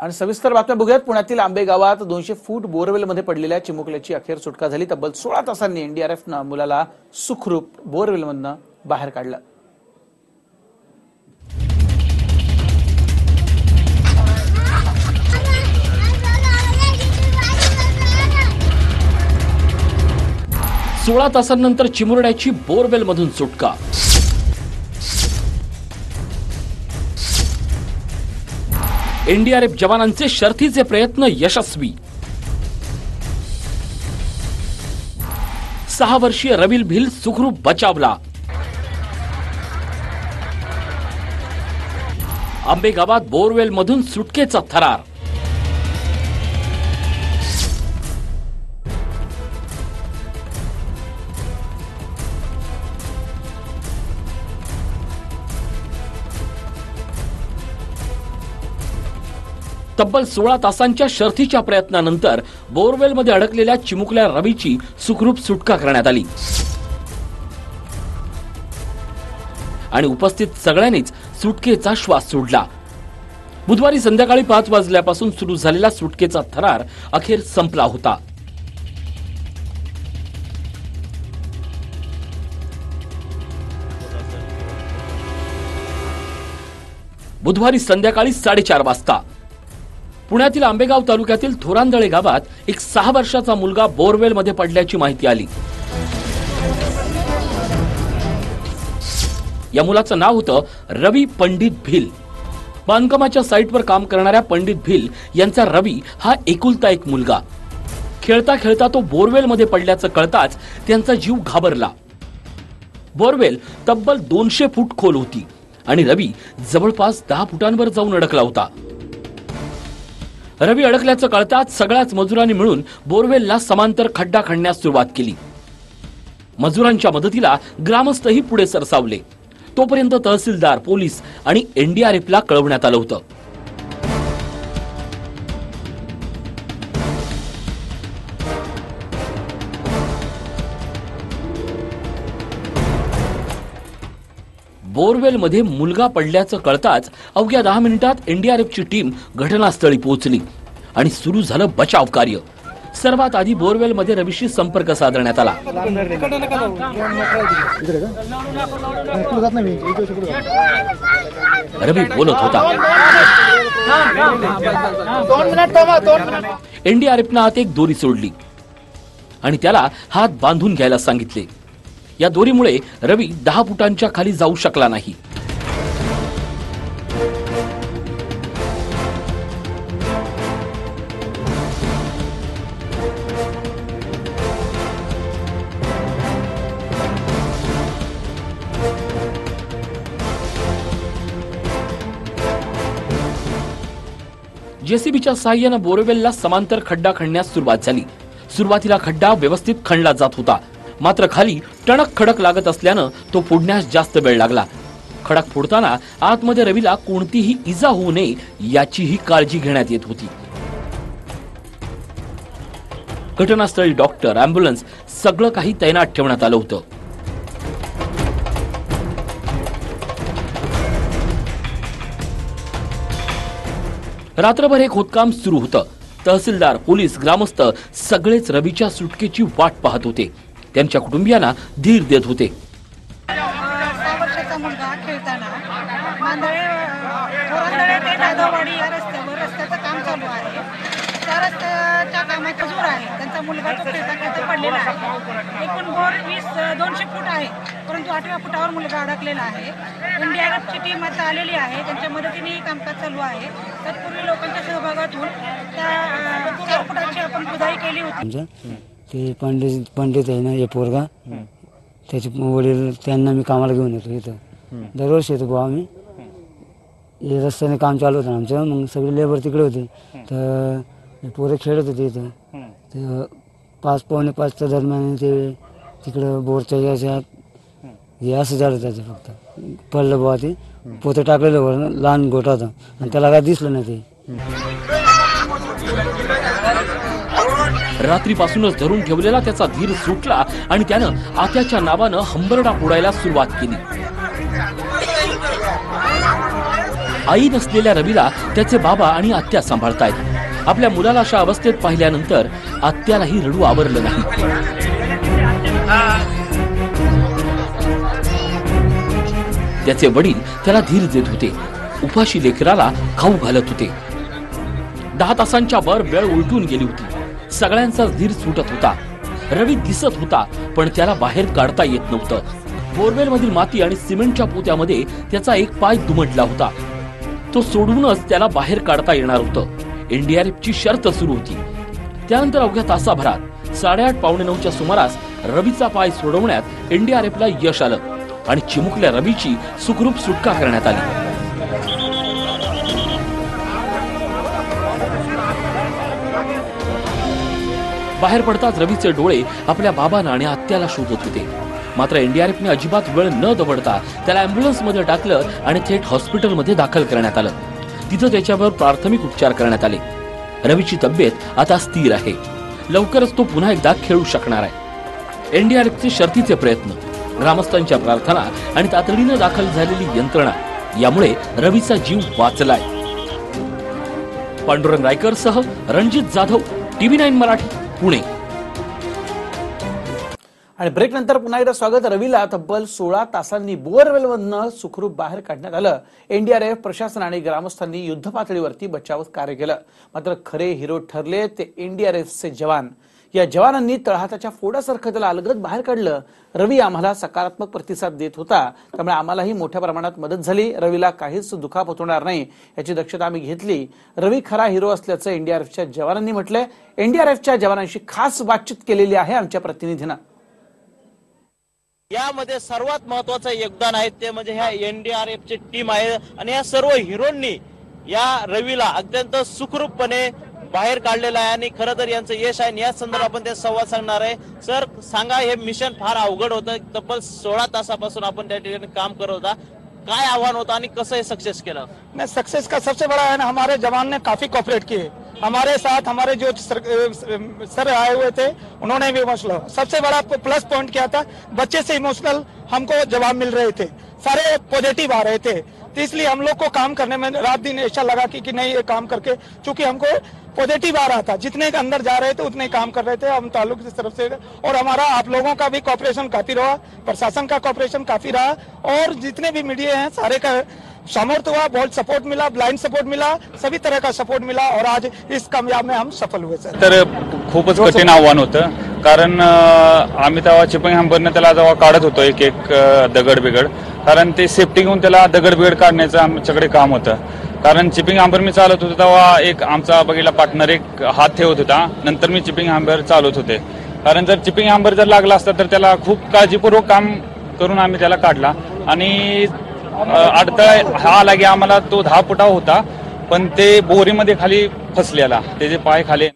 आणि सविस्तर बातम्या बघूयात. पुण्यातील आंबे गावात दोनशे फूट बोरवेलमध्ये पडलेल्या चिमुकल्याची अखेर सुटका झाली. तब्बल सोळा तासांनी एनडीआरएफनं मुलाला सुखरूप बोरवेलमधनं बाहेर काढलं. सोळा तासांनंतर चिमुरड्याची बोरवेलमधून सुटका. एनडीआरएफ जवानांचे शर्थीचे प्रयत्न यशस्वी. सहा वर्षीय रविल भिल सुखरूप बचावला. आंबेगावात बोरवेल मधून सुटकेचा थरार. तब्बल सोळा तासांच्या शर्थीच्या प्रयत्नानंतर बोरवेलमध्ये अडकलेल्या चिमुकल्या रवीची सुखरूप सुटका करण्यात आली. आणि उपस्थित सगळ्यांनीच सुटकेचा श्वास सोडला. बुधवारी संध्याकाळी पाच वाजल्यापासून सुरू झालेला सुटकेचा थरार अखेर संपला होता. बुधवारी संध्याकाळी साडेचार वाजता पुण्यातील आंबेगाव तालुक्यातील थोरांदळे गावात एक सहा वर्षाचा मुलगा बोरवेलमध्ये पडल्याची माहिती आली. या मुलाचं नाव होतं रवी पंडित भिल. बांधकामाच्या साईटवर काम करणाऱ्या पंडित भिल यांचा रवी हा एकुलता एक मुलगा. खेळता खेळता तो बोरवेलमध्ये पडल्याचं कळताच त्यांचा जीव घाबरला. बोरवेल तब्बल दोनशे फूट खोल होती आणि रवी जवळपास दहा फुटांवर जाऊन अडकला होता. रवी अडकल्याचं कळताच सगळ्याच मजुरांनी मिळून बोरवेलला समांतर खड्डा खणण्यास सुरुवात केली. मजुरांच्या मदतीला ग्रामस्थही पुढे सरसावले. तोपर्यंत तहसीलदार पोलीस आणि एनडीआरएफला कळवण्यात आलं होतं. बोरवेलमध्ये मुलगा पडल्याचं कळताच अवघ्या दहा मिनिटात एनडीआरएफची टीम घटनास्थळी पोहोचली आणि सुरू झालं बचाव कार्य. सर्वात आधी बोरवेलमध्ये रवीशी संपर्क साधण्यात आला. रवी बोलत होता. एनडीआरएफनं आत एक दोरी सोडली आणि त्याला हात बांधून घ्यायला सांगितले. या दोरीमुळे रवी दहा फुटांच्या खाली जाऊ शकला नाही. जेसीबीच्या सहाय्यानं बोरवेलला समांतर खड्डा खणण्यास सुरुवात झाली. सुरुवातीला खड्डा व्यवस्थित खणला जात होता. मात्र खाली टणक खडक लागत असल्यानं तो फोडण्यास जास्त वेळ लागला. खडक फोडताना आतमध्ये रवीला कोणतीही इजा होऊ नये याचीही काळजी घेण्यात येत होती. घटनास्थळी डॉक्टर अँब्युलन्स सगळं काही तैनात ठेवण्यात आलं होतं. रात्रभर हे खोदकाम सुरू होतं. तहसीलदार पोलीस ग्रामस्थ सगळेच रवीच्या सुटकेची वाट पाहत होते. त्यांच्या कुटुंबियांना धीर देत होते. सहा वर्षाचा मुलगा खेळताना मांदळे थोरांदळे ते दादावाडी या रस्त्यावर रस्त्याचं काम चालू आहे. त्या रस्त्याच्या कामात मजूर आहे. त्यांचा मुलगा तो खेळता खेळता पडलेला आहे. एकूण बोर वीस दोनशे फूट आहे. परंतु आठव्या फुटावर मुलगा अडकलेला आहे. टीम आता आलेली आहे. त्यांच्या मदतीने कामकाज चालू आहे. तत्पूर्वी लोकांच्या सहभागातून त्या फुटाची आपण खुदाई केली होती. ते पंडित पंडित आहे ना हे पोरगा. त्याचे वडील त्यांना मी कामाला घेऊन येतो इथं. दरवर्षी येतो बुवा आम्ही. हे रस्त्याने काम चालू होतं आमचं मग सगळे लेबर तिकडे होते. तर हे पोरं खेळत होते इथं. तर पाच पावणे पाचच्या दरम्यान ते तिकडं बोरच्या याच्यात हे असं झालं त्याचं फक्त. पडलं बुवा ते. पोतं टाकलेलं वर लहान गोटा होता. आणि त्याला काय दिसलं नाही ते. रात्रीपासूनच धरून ठेवलेला त्याचा धीर सुटला आणि त्यानं आत्याच्या नावानं हंबरडा फोडायला सुरुवात केली. आई नसलेल्या रवीला त्याचे बाबा आणि आत्या सांभाळतायत. आपल्या मुलाला अशा अवस्थेत पाहिल्यानंतर आत्यालाही रडू आवरलं नाही. त्याचे वडील त्याला धीर देत होते. उपाशी लेकराला खाऊ घालत होते. दहा तासांच्या वर वेळ उलटून गेली होती. सगळ्यांचाच धीर सुटत होता. रवी दिसत होता पण त्याला बाहेर काढता येत नव्हतं. बोरवेल मधील माती आणि सिमेंटच्या पोत्यामध्ये त्याचा एक पाय दुमडला होता. तो सोडूनच त्याला बाहेर काढता येणार होतं. एनडीआरएफ ची शर्त सुरू होती. त्यानंतर अवघ्या तासाभरात साडेआठ पावणे नऊच्या सुमारास रवीचा पाय सोडवण्यात एनडीआरएफला यश आलं आणि चिमुकल्या रवीची सुखरूप सुटका करण्यात आली. बाहेर पडताच रवीचे डोळे आपल्या बाबांना आणि आत्याला शोधत होते. मात्र एनडीआरएफने अजिबात वेळ न दवडता त्याला अँब्युलन्समध्ये टाकलं आणि थेट हॉस्पिटलमध्ये दाखल करण्यात आलं. तिथं त्याच्यावर प्राथमिक उपचार करण्यात आले. रवीची तब्येत आता स्थिर आहे. लवकरच तो पुन्हा एकदा खेळू शकणार आहे. एनडीआरएफचे शर्तीचे प्रयत्न ग्रामस्थांच्या प्रार्थना आणि तातडीनं दाखल झालेली यंत्रणा यामुळे रवीचा जीव वाचलाय. पांडुरंग रायकर सह रणजित जाधव टीव्ही नाईन मराठी. पुणे. आणि ब्रेक नंतर पुन्हा एकदा स्वागत. रवीला तब्बल सोळा तासांनी बोअरवेलमधनं सुखरूप बाहेर काढण्यात आलं. एनडीआरएफ प्रशासन आणि ग्रामस्थांनी युद्ध पातळीवरती बचाव कार्य केलं. मात्र खरे हिरो ठरले ते एनडीआरएफचे जवान. या जवानांनी तळहाताच्या फोडासारखं त्याला अलगद बाहेर काढलं. रवी आम्हाला सकारात्मक प्रतिसाद देत होता. त्यामुळे आम्हालाही मोठ्या प्रमाणात मदत झाली. रवीला काहीच दुखापत होणार नाही याची दक्षता आम्ही घेतली. रवी खरा हिरो असल्याचं एनडीआरएफच्या जवानांनी म्हटलंय. एनडीआरएफच्या जवानांशी खास बातचीत केलेली आहे आमच्या प्रतिनिधीनं. यामध्ये सर्वात महत्वाचं योगदान आहे ते म्हणजे ह्या एनडीआरएफची टीम आहे. आणि या सर्व हिरोंनी या रवीला अत्यंत सुखरूपपणे बाहेर काढलेलं आहे आणि खरं तर यांचं यश आहे याच या संदर्भात आपण ते संवाद सांगणार आहे. सर सांगा हे मिशन फार अवघड होतं. तब्बल सोळा तासापासून आपण त्या ठिकाणी काम करत होता. काय आव्हान होतं आणि कसं हे सक्सेस केलं? मैं सक्सेस का सबसे बड़ा है ना हमारे जवान ने काफी कॉपरेट किए. हमारे साथ हमारे जो सर, सर आए हुए थे उन्होंने भी इमोशनल सबसे बड़ा प्लस पॉइंट क्या था बच्चे से इमोशनल हमको जवाब मिल रहे थे. सारे पॉजिटिव आ रहे थे. तो इसलिए हम लोग को काम करने में रात दिन ऐसा लगा कि, कि नहीं ये काम करके चूँकि हमको पॉजिटिव आ रहा था। जितने के अंदर जा रहे थे उतने काम कर रहे थे। हम ताल्लुक की तरफ़ से और हमारा आप लोगों का भी कॉपरेशन काफ़ी रहा। प्रशासन का कॉपरेशन काफ़ी रहा। और जितने भी मीडिया हैं सारे का सामर्थ्य हुआ बहुत सपोर्ट मिला ब्लाइंड सपोर्ट मिला सभी तरह का सपोर्ट मिला। और आज इस कामयाब में हम सफल हुए सर। तर खूपच कठीण आव्हान होतं। कारण आम्ही तेव्हा चिपंग हंबरनं त्याला जेव्हा काढत होतो एक एक दगड बिगड कारण ते सेफ्टी घेऊन त्याला दगड बिगड काढण्याचं आमच्याकडे काम होतं. कारण चिपिंग आंबर मी चालत होतो तेव्हा एक आमचा बघितला पार्टनर एक हात ठेवत होता. नंतर मी चिपिंग आंबर चालवत होते. कारण जर चिपिंग आंबर जर लागला असता तर त्याला खूप काळजीपूर्वक काम करून आम्ही त्याला काढला. आणि अडथळा हा आला की आम्हाला तो दहा फुटा होता. पण ते बोरीमध्ये खाली फसलेला. त्याचे पाय खाली